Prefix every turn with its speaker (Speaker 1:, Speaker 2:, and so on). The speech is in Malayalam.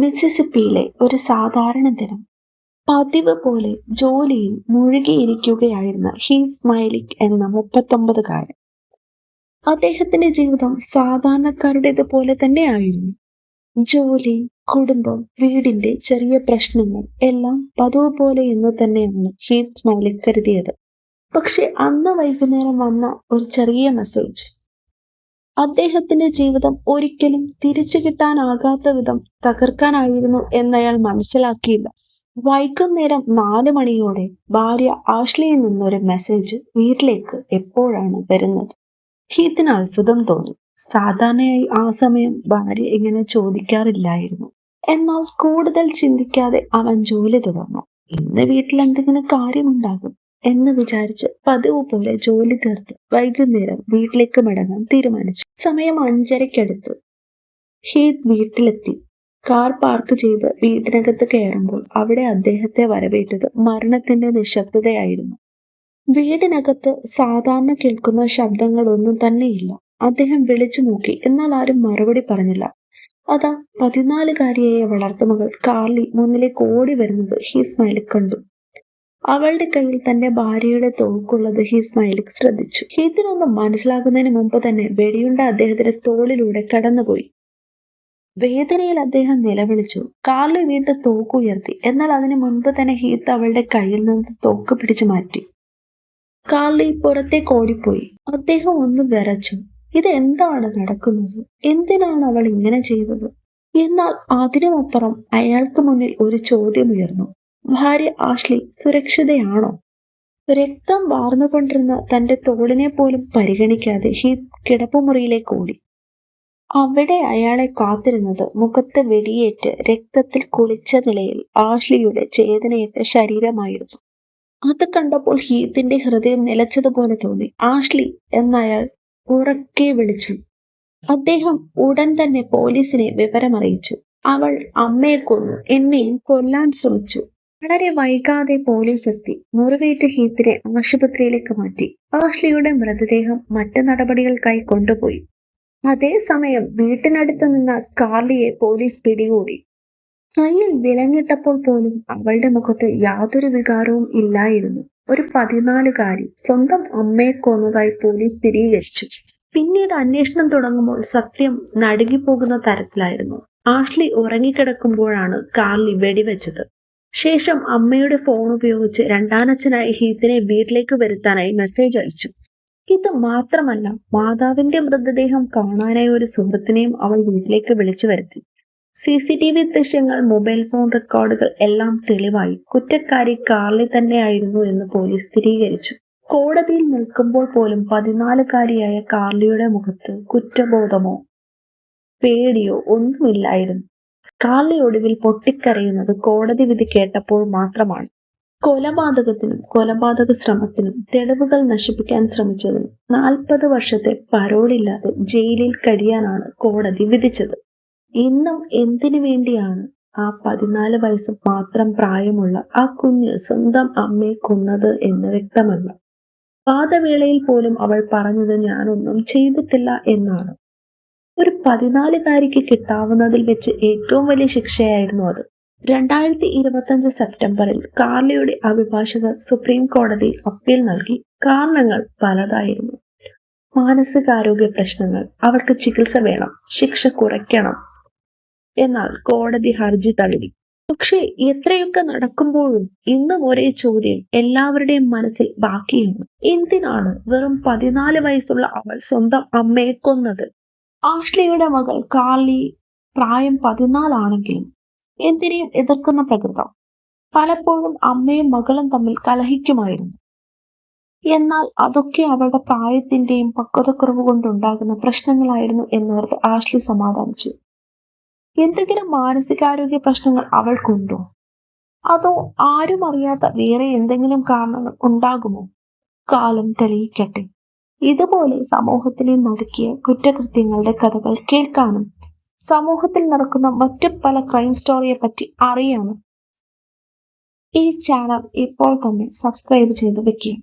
Speaker 1: മിസിസിപ്പിയിലെ ഒരു സാധാരണ ദിനം. പതിവ് പോലെ ജോലിയിൽ മുഴുകിയിരിക്കുകയായിരുന്ന ഹീസ് മൈലിക് എന്ന മുപ്പത്തൊമ്പതുകാരൻ. അദ്ദേഹത്തിന്റെ ജീവിതം സാധാരണക്കാരുടേത് പോലെ തന്നെ ആയിരുന്നു ജോലി കുടുംബം വീടിന്റെ ചെറിയ പ്രശ്നങ്ങൾ എല്ലാം പതിവ് പോലെ എന്ന് തന്നെയാണ് ഹീസ് മൈലിക് കരുതിയത്. പക്ഷെ അന്ന് വൈകുന്നേരം വന്ന ഒരു ചെറിയ മെസ്സേജ് അദ്ദേഹത്തിന്റെ ജീവിതം ഒരിക്കലും തിരിച്ചു കിട്ടാനാകാത്ത വിധം തകർക്കാനായിരുന്നു എന്നയാൾ മനസ്സിലാക്കിയില്ല. വൈകുന്നേരം നാല് മണിയോടെ ഭാര്യ ആഷ്ലിയിൽ നിന്നൊരു മെസ്സേജ് വീട്ടിലേക്ക് എപ്പോഴാണ് വരുന്നത്? ഹീത്തിന് അത്ഭുതം തോന്നി. സാധാരണയായി ആ സമയം ഭാര്യ ഇങ്ങനെ ചോദിക്കാറില്ലായിരുന്നു. എന്നാൽ കൂടുതൽ ചിന്തിക്കാതെ അവൻ ജോലി തുടർന്നു. ഇന്ന് വീട്ടിൽ എന്തെങ്കിലും കാര്യമുണ്ടാകും. എന്ന് വിചാരിച്ച് പതിവ് പോലെ ജോലി തീർത്ത് വൈകുന്നേരം വീട്ടിലേക്ക് മടങ്ങാൻ തീരുമാനിച്ചു. സമയം അഞ്ചരയ്ക്കടുത്ത്. ഹീത് വീട്ടിലെത്തി. കാർ പാർക്ക് ചെയ്ത് വീട്ടിനകത്ത് കയറുമ്പോൾ അവിടെ അദ്ദേഹത്തെ വരവേറ്റത് മരണത്തിന്റെ നിശബ്ദതയായിരുന്നു. വീടിനകത്ത് സാധാരണ കേൾക്കുന്ന ശബ്ദങ്ങളൊന്നും തന്നെയില്ല. അദ്ദേഹം വിളിച്ചു നോക്കി എന്നാൽ ആരും മറുപടി പറഞ്ഞില്ല. അതാ പതിനാലുകാരിയായ വളർത്തുമകൾ കാർലി മുന്നിലേക്ക് ഓടി വരുന്നത് ഹിസ്മൈലിൽ കണ്ടു. അവളുടെ കയ്യിൽ തന്റെ ഭാര്യയുടെ തോക്കുള്ളത് ഹിസ്മൈലിക് ശ്രദ്ധിച്ചു. ഇതിനൊന്നും മനസ്സിലാക്കുന്നതിന് മുമ്പ് തന്നെ വെടിയുണ്ട അദ്ദേഹത്തിന്റെ തോളിലൂടെ കടന്നുപോയി. വേദനയിൽ അദ്ദേഹം നിലവിളിച്ചു. കാർലി വീണ്ടും തോക്ക് ഉയർത്തി. എന്നാൽ അതിനു മുൻപ് തന്നെ ഹീത്ത് അവളുടെ കയ്യിൽ നിന്ന് തോക്ക് പിടിച്ചു മാറ്റി. കാർലി പുറത്തേക്ക് ഓടിപ്പോയി. അദ്ദേഹം ഒന്ന് വിറച്ചു. ഇത് എന്താണ് നടക്കുന്നത്? എന്തിനാണ് അവൾ ഇങ്ങനെ ചെയ്തത്? എന്നാൽ അതിനുമപ്പുറം അയാൾക്ക് മുന്നിൽ ഒരു ചോദ്യം ഉയർന്നു. ഭാര്യ ആഷ്ലി സുരക്ഷിതയാണോ? രക്തം വാർന്നുകൊണ്ടിരുന്ന തന്റെ തോളിനെ പോലും പരിഗണിക്കാതെ ഹീ കിടപ്പുമുറിയിലേക്ക് ഓടി. അവിടെ അയാളെ കാത്തിരുന്നത് മുഖത്ത് വെടിയേറ്റ് രക്തത്തിൽ കുളിച്ച നിലയിൽ ആഷ്ലിയുടെ ചേതനയേറ്റ ശരീരമായിരുന്നു. അത് കണ്ടപ്പോൾ ഹീത്തിന്റെ ഹൃദയം നിലച്ചതുപോലെ തോന്നി. ആഷ്ലി എന്നയാൾ ഉറക്കെ വിളിച്ചു. അദ്ദേഹം ഉടൻ തന്നെ പോലീസിനെ വിവരമറിയിച്ചു. അവൾ അമ്മയെ കൊന്നു. എന്നെയും കൊല്ലാൻ ശ്രമിച്ചു. വളരെ വൈകാതെ പോലീസ് എത്തി മുറിവേറ്റ ഹീത്തിനെ ആശുപത്രിയിലേക്ക് മാറ്റി. ആഷ്ലിയുടെ മൃതദേഹം മറ്റു നടപടികൾക്കായി കൊണ്ടുപോയി. അതേസമയം വീട്ടിനടുത്ത് നിന്ന കാർലിയെ പോലീസ് പിടികൂടി. കയ്യിൽ വിലങ്ങിട്ടപ്പോൾ പോലും അവളുടെ മുഖത്ത് യാതൊരു വികാരവും ഇല്ലായിരുന്നു. ഒരു പതിനാലുകാരി സ്വന്തം അമ്മയെ കൊന്നതായി പോലീസ് സ്ഥിരീകരിച്ചു. പിന്നീട് അന്വേഷണം തുടങ്ങുമ്പോൾ സത്യം നടുങ്ങിപ്പോകുന്ന തരത്തിലായിരുന്നു. Ashley ഉറങ്ങിക്കിടക്കുമ്പോഴാണ് Carly വെടിവെച്ചത്. ശേഷം അമ്മയുടെ ഫോൺ ഉപയോഗിച്ച് രണ്ടാനച്ഛനായി ഹീത്തിനെ വീട്ടിലേക്ക് വരുത്താനായി മെസ്സേജ് അയച്ചു. ഇത് മാത്രമല്ല മാതാവിന്റെ മൃതദേഹം കാണാനായി ഒരു സുഹൃത്തിനെയും അവൾ വീട്ടിലേക്ക് വിളിച്ചു വരുത്തി. സി സി ടി വി ദൃശ്യങ്ങൾ മൊബൈൽ ഫോൺ റെക്കോർഡുകൾ എല്ലാം തെളിവായി. കുറ്റക്കാരി കാർലി തന്നെയായിരുന്നു എന്ന് പോലീസ് സ്ഥിരീകരിച്ചു. കോടതിയിൽ നിൽക്കുമ്പോൾ പോലും പതിനാലുകാരിയായ കാർലിയുടെ മുഖത്ത് കുറ്റബോധമോ പേടിയോ ഒന്നുമില്ലായിരുന്നു. കാർലി ഒടുവിൽ പൊട്ടിക്കരയുന്നത് കോടതി വിധി കേട്ടപ്പോൾ മാത്രമാണ്. കൊലപാതകത്തിനും കൊലപാതക ശ്രമത്തിനും തെളിവുകൾ നശിപ്പിക്കാൻ ശ്രമിച്ചതിനും നാൽപ്പത് വർഷത്തെ പരോളില്ലാതെ ജയിലിൽ കഴിയാനാണ് കോടതി വിധിച്ചത്. ഇന്നും എന്തിനു വേണ്ടിയാണ് ആ പതിനാല് വയസ്സ് മാത്രം പ്രായമുള്ള ആ കുഞ്ഞ് സ്വന്തം അമ്മയെ കൊന്നത് എന്ന് വ്യക്തമല്ല. പാതവേളയിൽ പോലും അവൾ പറഞ്ഞത് ഞാനൊന്നും ചെയ്തിട്ടില്ല എന്നാണ്. ഒരു പതിനാലുകാരിക്ക് കിട്ടാവുന്നതിൽ വെച്ച് ഏറ്റവും വലിയ ശിക്ഷയായിരുന്നു അത്. രണ്ടായിരത്തി ഇരുപത്തഞ്ച് സെപ്റ്റംബറിൽ കാർലിയുടെ അഭിഭാഷകർ സുപ്രീം കോടതിയിൽ അപ്പീൽ നൽകി. കാരണങ്ങൾ പലതായിരുന്നു. മാനസികാരോഗ്യ പ്രശ്നങ്ങൾ. അവർക്ക് ചികിത്സ വേണം. ശിക്ഷ കുറയ്ക്കണം. എന്നാൽ കോടതി ഹർജി തള്ളി. പക്ഷേ എത്രയൊക്കെ നടക്കുമ്പോഴും ഇന്നും ഒരേ ചോദ്യം എല്ലാവരുടെയും മനസ്സിൽ ബാക്കിയുണ്ട്. എന്തിനാണ് വെറും പതിനാല് വയസ്സുള്ള അവൾ സ്വന്തം അമ്മയെ കൊന്നത്? ആഷ്ലിയുടെ മകൾ കാർലി പ്രായം പതിനാലാണെങ്കിലും എന്തിനേയും എതിർക്കുന്ന പ്രകൃതം. പലപ്പോഴും അമ്മയും മകളും തമ്മിൽ കലഹിക്കുമായിരുന്നു. എന്നാൽ അതൊക്കെ അവളുടെ പ്രായത്തിന്റെയും പക്വതക്കുറവ് കൊണ്ടുണ്ടാകുന്ന പ്രശ്നങ്ങളായിരുന്നു എന്നോർത്ത് ആഷ്ലി സമാധാനിച്ചു. എന്തെങ്കിലും മാനസികാരോഗ്യ പ്രശ്നങ്ങൾ അവൾക്കുണ്ടോ? അതോ ആരും അറിയാത്ത വേറെ എന്തെങ്കിലും കാരണങ്ങൾ ഉണ്ടാകുമോ? കാലം തെളിയിക്കട്ടെ. ഇതുപോലെ സമൂഹത്തിനെ നടക്കിയ കുറ്റകൃത്യങ്ങളുടെ കഥകൾ കേൾക്കാനും സമൂഹത്തിൽ നടക്കുന്ന മറ്റു പല ക്രൈം സ്റ്റോറിയെ പറ്റി അറിയാനും ഈ ചാനൽ ഇപ്പോൾ തന്നെ സബ്സ്ക്രൈബ് ചെയ്ത് വെക്കുക